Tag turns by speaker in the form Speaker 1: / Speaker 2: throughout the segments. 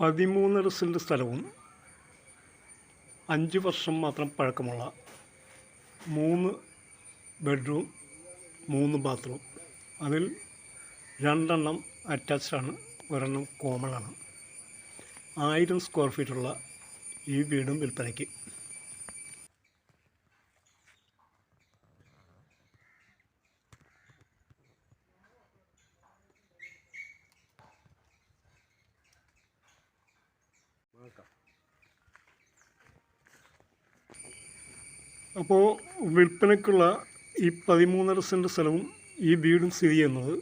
Speaker 1: പതിമൂന്നര saint സ്ഥലവും അഞ്ച് വർഷം മാത്രം പഴക്കമുള്ള മൂന്ന് ബെഡ്റൂം മൂന്ന് ബാത്റൂം. അതിൽ രണ്ടെണ്ണം അറ്റാച്ച്ഡ് ആണ് ഒരെണ്ണം ആണ്. ആയിരം സ്ക്വയർ ഫീറ്റുള്ള ഈ വീടും വിൽപ്പനയ്ക്ക്. അപ്പോൾ വിൽപ്പനയ്ക്കുള്ള ഈ പതിമൂന്നര സെന്റ് സ്ഥലവും ഈ വീടും സ്ഥിതി ചെയ്യുന്നത്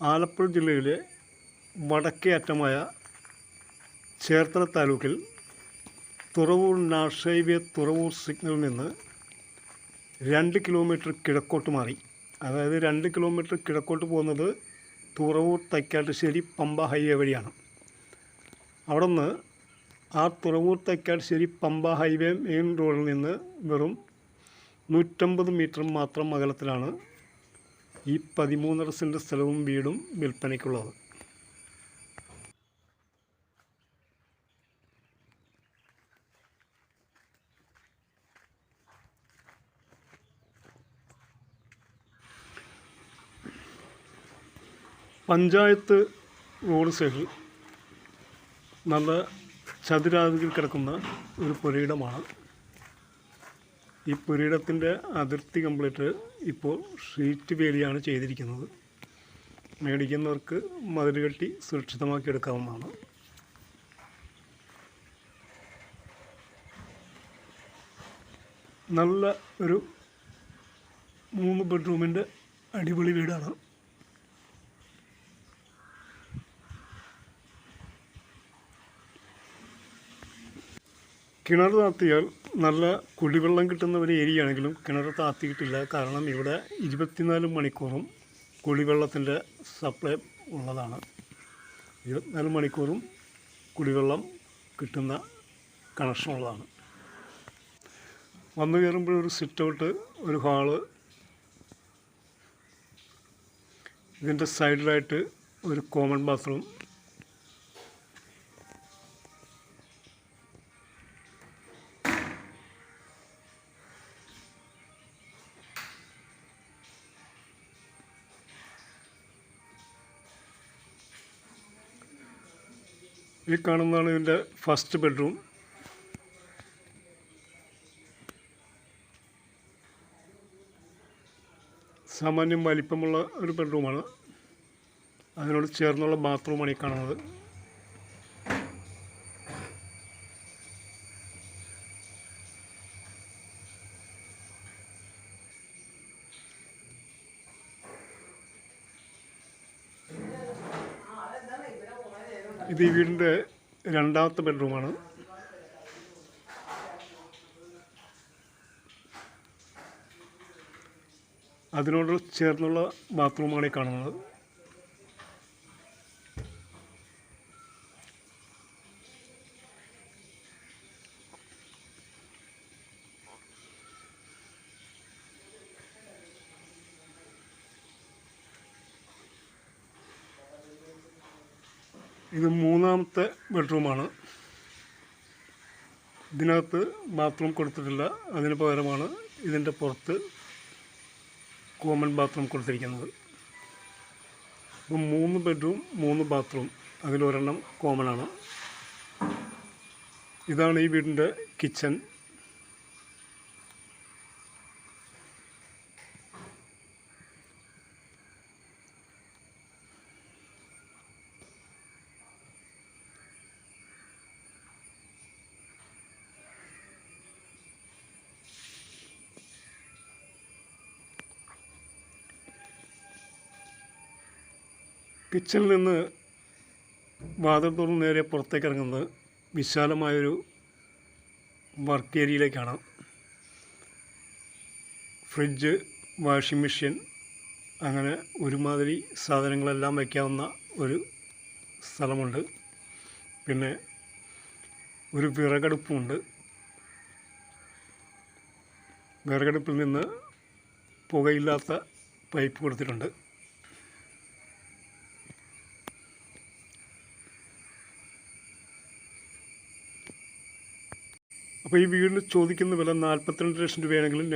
Speaker 1: ആലപ്പുഴ ജില്ലയിലെ വടക്കേ അറ്റമായ ചേർത്തല താലൂക്കിൽ തുറവൂർ നാഷൈവ്യ തുറവൂർ സിഗ്നലിൽ നിന്ന് രണ്ട് കിലോമീറ്റർ കിഴക്കോട്ട് മാറി. അതായത് രണ്ട് കിലോമീറ്റർ കിഴക്കോട്ട് പോകുന്നത് തുറവൂർ തൈക്കാട്ടുശ്ശേരി പമ്പ ഹൈവേ വഴിയാണ്. അവിടെ നിന്ന് ആ തുറവൂർ ശരി പമ്പ ഹൈവേ മെയിൻ റോഡിൽ നിന്ന് വെറും നൂറ്റമ്പത് മീറ്റർ മാത്രം അകലത്തിലാണ് ഈ പതിമൂന്നര സെന്റ് സ്ഥലവും വീടും വിൽപ്പനയ്ക്കുള്ളത്. പഞ്ചായത്ത് റോഡ് സൈഡിൽ നല്ല ചതുരാകൃതിയിൽ കിടക്കുന്ന ഒരു പുരയിടമാണ്. ഈ പുരയിടത്തിന്റെ അതിർത്തി കംപ്ലീറ്റ് ഇപ്പോൾ ഷീറ്റ് വേലിയാണ് ചെയ്തിരിക്കുന്നത്. മേടിക്കുന്നവർക്ക് മതിൽ കെട്ടി സുരക്ഷിതമാക്കി എടുക്കാവുന്നതാണ് നല്ല ഒരു മൂന്ന് ബെഡ്റൂമിന്റെ അടിപൊളി വീടാണ്. കിണർ താത്തിയാൽ നല്ല കുടിവെള്ളം കിട്ടുന്ന ഒരു ഏരിയ ആണെങ്കിലും കിണർ താത്തിയിട്ടില്ല. കാരണം ഇവിടെ ഇരുപത്തിനാല് മണിക്കൂറും കുടിവെള്ളത്തിന്റെ സപ്ലൈ ഉള്ളതാണ്. ഇരുപത്തിനാല് മണിക്കൂറും കുടിവെള്ളം കിട്ടുന്ന കണക്ഷൻ ഉള്ളതാണ്. വന്നു കയറുമ്പോൾ ഒരു സിറ്റ് ഔട്ട് ഒരു ഹാൾ ഇതിന്റെ സൈഡിലായിട്ട് ഒരു കോമൺ ബാത്റൂം ഈ കാണുന്നതാണ് ഇതിന്റെ ഫസ്റ്റ് ബെഡ്റൂം സാമാന്യം വലിപ്പമുള്ള ഒരു ബെഡ്റൂമാണ് അതിനോട് ചേർന്നുള്ള ബാത്റൂമാണ് ഈ കാണുന്നത്. ഇത് ഈ വീടിന്റെ രണ്ടാമത്തെ ബെഡ്റൂമാണ്. അതിനോട് ചേർന്നുള്ള ബാത്റൂമാണ് ഈ കാണുന്നത്. ഇത് മൂന്നാമത്തെ ബെഡ്റൂമാണ്. ഇതിനകത്ത് ബാത്റൂം കൊടുത്തിട്ടില്ല. അതിന് പകരമാണ് ഇതിന്റെ പുറത്ത് കോമൺ ബാത്റൂം കൊടുത്തിരിക്കുന്നത്. ഇപ്പം മൂന്ന് ബെഡ്റൂം മൂന്ന് ബാത്റൂം അതിലൊരെണ്ണം കോമൺ ആണ്. ഇതാണ് ഈ വീടിന്റെ കിച്ചൺ. കിച്ചണിൽ നിന്ന് വാതിൽ തുറന്ന് നേരെ പുറത്തേക്ക് ഇറങ്ങുന്നത് വിശാലമായൊരു വർക്ക് ഏരിയയിലേക്കാണ് ഫ്രിഡ്ജ് വാഷിംഗ് മെഷീൻ അങ്ങനെ ഒരുമാതിരി സാധനങ്ങളെല്ലാം വയ്ക്കാവുന്ന ഒരു സ്ഥലമുണ്ട്. പിന്നെ ഒരു വിറകടുപ്പുമുണ്ട്. വിറകടുപ്പിൽ നിന്ന് പുകയില്ലാത്ത പൈപ്പ് കൊടുത്തിട്ടുണ്ട്. അപ്പോൾ ഈ വീടിന് ചോദിക്കുന്ന വില നാൽപ്പത്തിരണ്ട് ലക്ഷം രൂപയാണെങ്കിലും